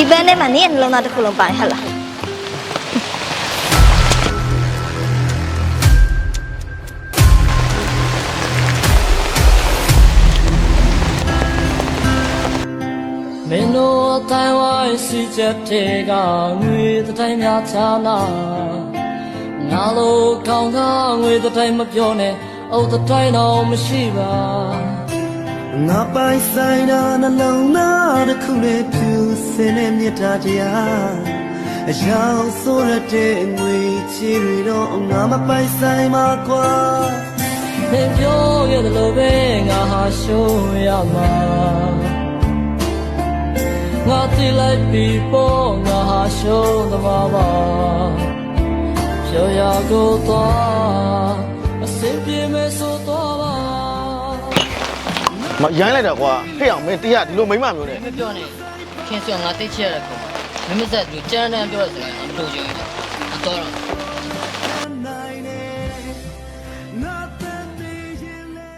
ဒီပန်းထဲမှာနင်းရဲ့နှလုံးသားတစ်ခုလုံးပါတယ်ဟုတ်လားမင်းတို့အတိုင်းဝိုင်းစီချက်တဲ့ကငွေတိုင်းများချာနာငါလိုကောင်းကငွေတိုင်းမပြောနဲ့အုတ်တိုင်းတော့မရှိပါ ငါပိုင်ဆိုင်တာနှလုံးသားတစ်ခုနဲ့ဖြူစင်တဲ့မြတ်တာတရားအယောင်ဆိုရတဲ့ငွေချီတွေတော့ငါမပိုင်ဆိုင်ပါကွာမင်းပြောရတယ်လို့ပဲငါဟာရှုံးရမှာငါတိလိုက်ပြီးပေါ်ငါဟာရှုံးသမားပါပြောရကိုတော့အစင်ပြေမဲ့ဆိုတော့ပါ မရိုင်းလိုက်တော့ကွာဟဲ့အောင်မင်းတရားဒီလိုမိမမျိုးနဲ့မပြောနဲ့ခင်စောငါတိတ်ချရတဲ့ကောင်မင်းမဆက်ဘူးကြမ်းတမ်းပြောတဲ့စကားငါမလို့ချင်ဘူးအတော်တော့နိုင်နေငါတဲ့ရင်လေ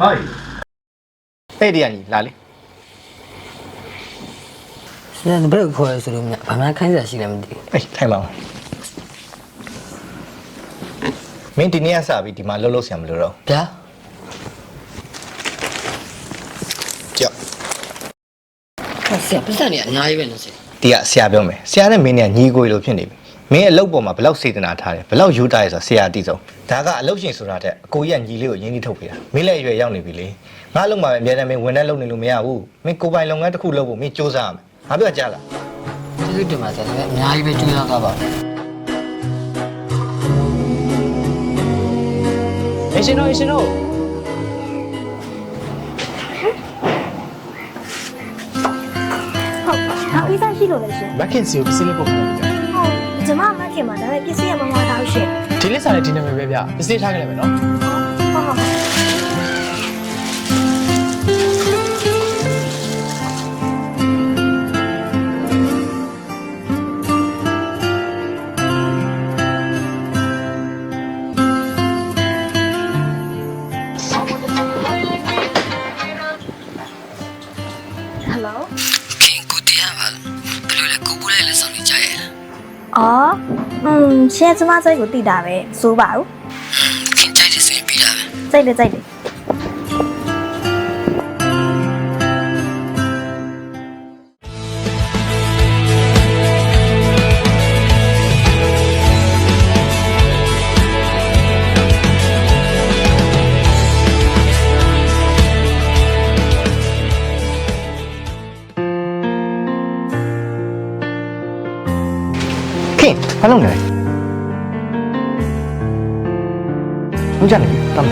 ဟိုင်းအဲ့ဒီကညီလာလေဆရာဘယ်ကိုခေါ်ရဆိုလို့မြဘာမှခိုင်းစရာရှိလဲမသိဘူးအေးထိုင်ပါဦးမင်းဒီနေ့ကစပြီးဒီမှာလှုပ်လှုပ်ဆရာမလို့တော့ဗျာ ကြောက်ဆရာပတ်စံနေအများကြီးပဲနော်ဆရာဒီကဆရာပြောမယ်ဆရာနဲ့မင်းနဲ့ညီကိုလိုဖြစ်နေပြီမင်းအလုပ်ပေါ်မှာဘယ်လောက်စေတနာထားတယ်ဘယ်လောက်ယူတာလဲဆိုတော့ဆရာအတိဆုံးဒါကအလုပ်ရှင်ဆိုတာတဲ့အကိုကြီးကညီလေးကိုရင်းနှီးထုတ်ပေးတာမင်းလည်းအရွယ်ရောက်နေပြီလေငါအလုပ်မှာပဲအများနဲ့မင်းဝန်ထမ်းလုပ်နေလို့မရဘူးမင်းကိုယ်ပိုင်လုပ်ငန်းတစ်ခုလုပ်ဖို့မင်းစူးစမ်းရမယ်ငါပြောကြလားကျေးဇူးတင်ပါဆရာဒါပေမဲ့အများကြီးပဲကြိုးစားသွားပါမယ်အရှင်တို့အရှင်တို့ဟုတ် လို့လည်းရှင်မက်ခင်စီကိုပစ္စည်းလေးပို့ပေးကြဟုတ်ကျမမခင်မှာဒါပေမဲ့ပစ္စည်းရမမထားဘူးရှင်ဒီလစ်စာနဲ့ဒီနာမည်ပဲဗျပစ္စည်းထားခဲ့လိုက်မယ်နော် ဘယ်လိုလဲကိုဘူးလေးလက်ဆောင်နေကြရဲ့လားအော်อืมရှယ်ကျမစိတ်ကိုတိတာပဲစိုးပါဘူးခင်ကြိုက်တဲ့ဆိုရင်ပြီးတာပဲစိတ်တယ်စိတ်တယ် ခင်ဘာလုပ်နေလဲဟုတ်ကြနေပြီတမ်း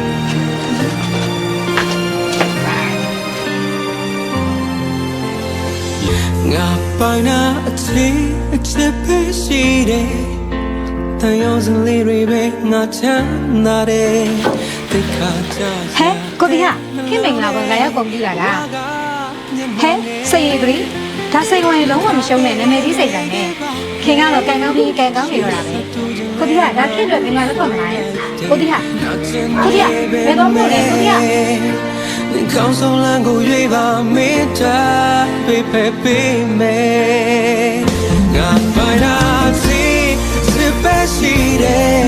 ငါပိုင်နာအချီအချစ်ပဲရှိတယ်တန်ရုံစလေးတွေပဲငါချမ်းသာတယ်တိတ်ခါကြဟဲကိုဒီဟာခင်မင်္ဂလာပါလာရောက်ကုန်ပြီလားဟဲစိတ်ရည်ကလေးဒါစိတ်ဝင်လုံးဝမရှုံးနဲ့နာမည်ကြီးစိတ်တိုင်းနဲ့ ခင်ကတော့ကန်ကောင်းပြီးကန်ကောင်းနေတော့တာပဲကိုဒီဟာဒါခင်တွေမင်္ဂလာလုပ်ပါမလားကိုဒီဟာကိုဒီဟာဘယ်တော့မှလဲကိုဒီဟာကောင်းဆုံးလမ်းကိုရွေးပါမင်းတာပေးပေးပေးမယ်ငါပိုင်နာစီစစ်ပဲရှိတယ်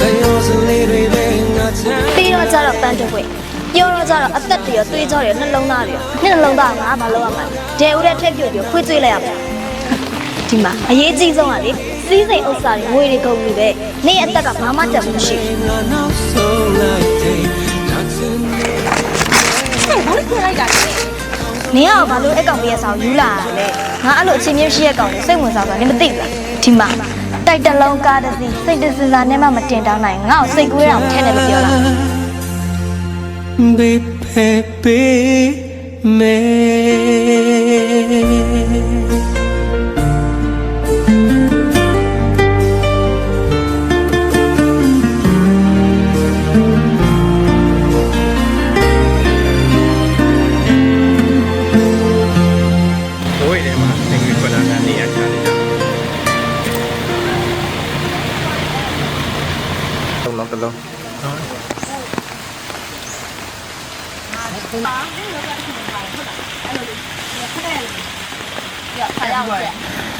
တန်ရုံစလေးတွေပဲငါချမ်းပြီးတော့ကြတော့ပန်းတစ်ဝက်ပြောတော့ကြတော့အသက်တွေရောသွေးကြောတွေရောနှလုံးသားတွေရောနှလုံးသားကငါဘာလုပ်ရမှာလဲဒဲဦးတဲ့ထက်ပြုတ်ပြီးခွေးကျွေးလိုက်ရမှာ ဒီမှာအရေးကြီးဆုံးကလေစီးစိမ်ဥစ္စာတွေငွေတွေကုန်ပြီပဲနေ့အသက်ကဘာမှတက်မှုမရှိဘူးငါနောက်ဆုံးလိုက်တဲ့ငါချင်ဟဲ့ဘာလို့ခွေလိုက်တာလဲနင်ကဘာလို့အကောင်ပြရဆောင်ယူလာတာလဲငါအဲ့လိုအချင်းချင်းရှိရဲ့ကောင်ကိုစိတ်ဝင်စားတာနင်မသိဘူးလားဒီမှာတိုက်တလုံးကားတစ်စီးစိတ်တစစနဲ့မှမတင်တောင်းနိုင်ငါ့ကိုစိတ်ကူးရအောင်ထဲတယ်လို့ပြောတာ baby me あ、でも6月の不。そうだ。あので不ね。也や課題。